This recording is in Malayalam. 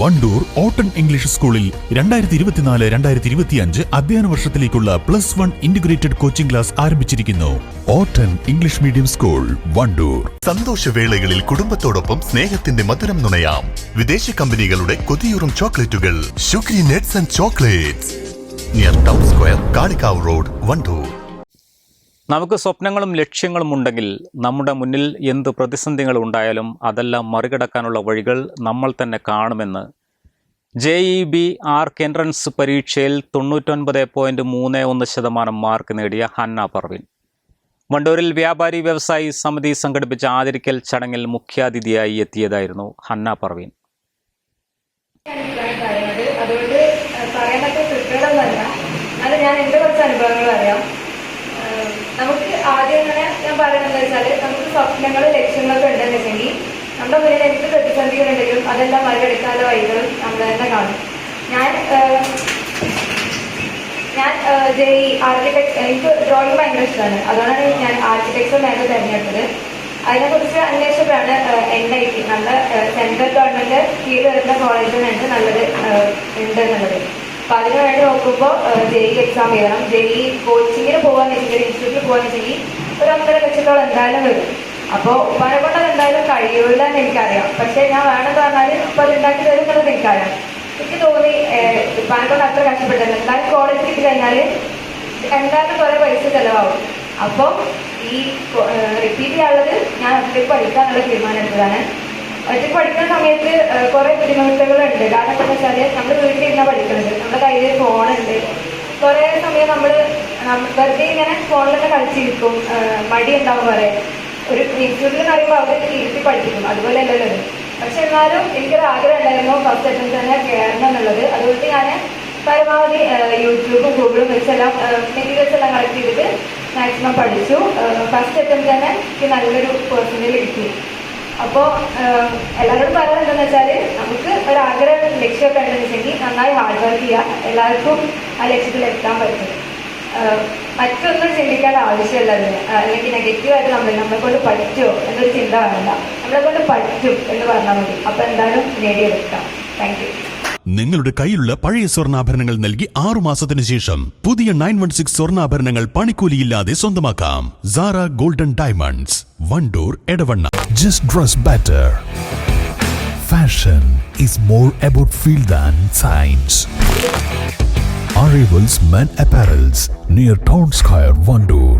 വണ്ടൂർ ഓട്ടൺ ഇംഗ്ലീഷ് സ്കൂളിൽ രണ്ടായിരത്തി ഇരുപത്തിനാല് രണ്ടായിരത്തി ഇരുപത്തിയഞ്ച് അധ്യയന വർഷത്തിലേക്കുള്ള plus one integrated coaching class ആരംഭിച്ചിരിക്കുന്നു. ഓട്ടൺ ഇംഗ്ലീഷ് മീഡിയം സ്കൂൾ വണ്ടൂർ. സന്തോഷവേളകളിൽ കുടുംബത്തോടൊപ്പം സ്നേഹത്തിന്റെ മധുരം നുണയാം. വിദേശ കമ്പനികളുടെ കൊതിയൂറും ചോക്ലേറ്റുകൾ. Sugary nuts and chocolates. Near town square Kalikavu road Wandoor. നമുക്ക് സ്വപ്നങ്ങളും ലക്ഷ്യങ്ങളും ഉണ്ടെങ്കിൽ നമ്മുടെ മുന്നിൽ എന്ത് പ്രതിസന്ധികൾ ഉണ്ടായാലും അതെല്ലാം മറികടക്കാനുള്ള വഴികൾ നമ്മൾ തന്നെ കാണുമെന്ന്. J E B arch entrance പരീക്ഷയിൽ തൊണ്ണൂറ്റൊൻപത് പോയിന്റ് മൂന്ന് ഒന്ന് ശതമാനം മാർക്ക് നേടിയ ഹന്ന പർവീൻ. വണ്ടൂരിൽ വ്യാപാരി വ്യവസായി സമിതി സംഘടിപ്പിച്ച ആദരിക്കൽ ചടങ്ങിൽ മുഖ്യാതിഥിയായി എത്തിയതായിരുന്നു ഹന്ന പർവീൻ. അതുകൊണ്ട് പറയാൻ അത് ഞാൻ എന്റെ കുറച്ച് അനുഭവങ്ങൾ ഏഹ്, നമുക്ക് ആദ്യം തന്നെ ഞാൻ പറയുന്നത് വെച്ചാൽ നമുക്ക് സ്വപ്നങ്ങൾ ലക്ഷ്യങ്ങളൊക്കെ ഉണ്ടെന്ന് വെച്ചെങ്കിൽ നമ്മുടെ മുന്നിൽ എന്ത് പ്രതിസന്ധികളുണ്ടെങ്കിലും അതെല്ലാം മറികടക്കാനുള്ള വഴികളും നമ്മൾ തന്നെ കാണും. ഞാൻ ഞാൻ ജയി ആർക്കിടെക്ട് എനിക്ക് ഡ്രോയിങ് ഭയങ്കര ഇഷ്ടമാണ്. അതുകൊണ്ടാണ് ഞാൻ ആർക്കിടെക്ചർ മേഖല തിരഞ്ഞെടുത്തത്. അതിനെക്കുറിച്ച് അന്വേഷിച്ചപ്പോഴാണ് എൻ ഐ ടി നല്ല സെൻട്രൽ ഗവൺമെന്റ് കീഴിൽ വരുന്ന കോളേജിലുണ്ട് നല്ലത് ഉണ്ട് എന്നുള്ളത് അപ്പൊ അതിനു വേണ്ടി നോക്കുമ്പോൾ ജെഇ എക്സാം എഴുതണം ജെഇ കോച്ചിങ്ങിന് പോകാന്ന് വെച്ചിട്ടുണ്ടെങ്കിൽ ഇൻസ്റ്റിറ്റ്യൂട്ടിൽ പോകാന്ന് വെച്ചിട്ടുണ്ടെങ്കിൽ ഒരു ഒന്നര ലക്ഷത്തോളം എന്തായാലും വരും. അപ്പോൾ ഉപ്പാനെ കൊണ്ട് എന്തായാലും കഴിയൂല എന്ന് എനിക്കറിയാം. പക്ഷേ ഞാൻ വേണമെന്ന് പറഞ്ഞാൽ ഇപ്പൊ അത് ഉണ്ടാക്കി തരും എന്നുള്ളത് എനിക്കറിയാം. എനിക്ക് തോന്നി ഉപ്പാനെ കൊണ്ട് അത്ര കഷ്ടപ്പെട്ടില്ല എന്തായാലും കോളേജിൽ കിട്ടി കഴിഞ്ഞാൽ എന്തായാലും കുറെ പൈസ ചെലവാകും. അപ്പൊ ഈ റിപ്പീറ്റ് ചെയ്യാനുള്ളത് ഞാൻ അതിലേക്ക് പഠിക്കാനുള്ള തീരുമാനം എടുത്തതാണ്. ഒറ്റയ്ക്ക് പഠിക്കുന്ന സമയത്ത് കുറേ ബുദ്ധിമുട്ടുകളുണ്ട്. കാരണം എന്താ വെച്ചാൽ നമ്മൾ വീട്ടിലിരുന്ന പഠിക്കുന്നത് നമ്മുടെ കയ്യിൽ ഫോണുണ്ട്. കുറെ സമയം നമ്മൾ വെറുതെ ഇങ്ങനെ ഫോണിലൊക്കെ കളിച്ചിരിക്കും. മടി ഉണ്ടാവും കുറെ ഒരു ഇൻസ്റ്റിറ്റ്യൂട്ടിൽ എന്ന് പറയുമ്പോൾ അവർ ഇരുത്തി പഠിക്കും അതുപോലെ അല്ലല്ലോ. പക്ഷെ എന്നാലും എനിക്കൊരു ആഗ്രഹം ഉണ്ടായിരുന്നു ഫസ്റ്റ് അറ്റംപ്റ്റ് തന്നെ കയറണം എന്നുള്ളത്. അതുകൊണ്ട് ഞാൻ പരമാവധി യൂട്യൂബും ഗൂഗിളും വെച്ചെല്ലാം മെറ്റീരിയൽസ് എല്ലാം കളക്ട് ചെയ്തിട്ട് മാക്സിമം പഠിച്ചു. ഫസ്റ്റ് അറ്റംപ്റ്റ് തന്നെ എനിക്ക് നല്ലൊരു പേഴ്സണൽ കിട്ടി. അപ്പോൾ എല്ലാവരോടും പറയുന്നത് എന്താണെന്ന് വെച്ചാൽ നമുക്ക് ഒരു ആഗ്രഹം ലക്ഷ്യമൊക്കെ ഉണ്ടെന്ന് വെച്ചെങ്കിൽ നന്നായി ഹാർഡ് വർക്ക് ചെയ്യുക. എല്ലാവർക്കും ആ ലക്ഷ്യത്തിൽ എത്താൻ പറ്റും. മറ്റൊന്നും ചിന്തിക്കേണ്ട ആവശ്യമില്ല അതിന് അല്ലെങ്കിൽ നെഗറ്റീവായിട്ട് നമ്മൾ നമ്മളെ കൊണ്ട് പറ്റുമോ എന്നൊരു ചിന്ത വേണ്ട. നമ്മളെ കൊണ്ട് പറ്റും എന്ന് പറഞ്ഞാൽ മതി. അപ്പോൾ എന്തായാലും നേടിയെടുക്കാം. താങ്ക് യു നിങ്ങളുടെ കയ്യിലുള്ള പഴയ സ്വർണാഭരണങ്ങൾ നൽകി ആറു മാസത്തിനു ശേഷം പുതിയ നയൻ വൺ സിക്സ് സ്വർണാഭരണങ്ങൾ പണിക്കൂലിയില്ലാതെ സ്വന്തമാക്കാം Sara golden diamonds Wandoor Edavanna Just dress better. Fashion is more about feel than science Arrivals Men Apparels near Town Square, Vandoor.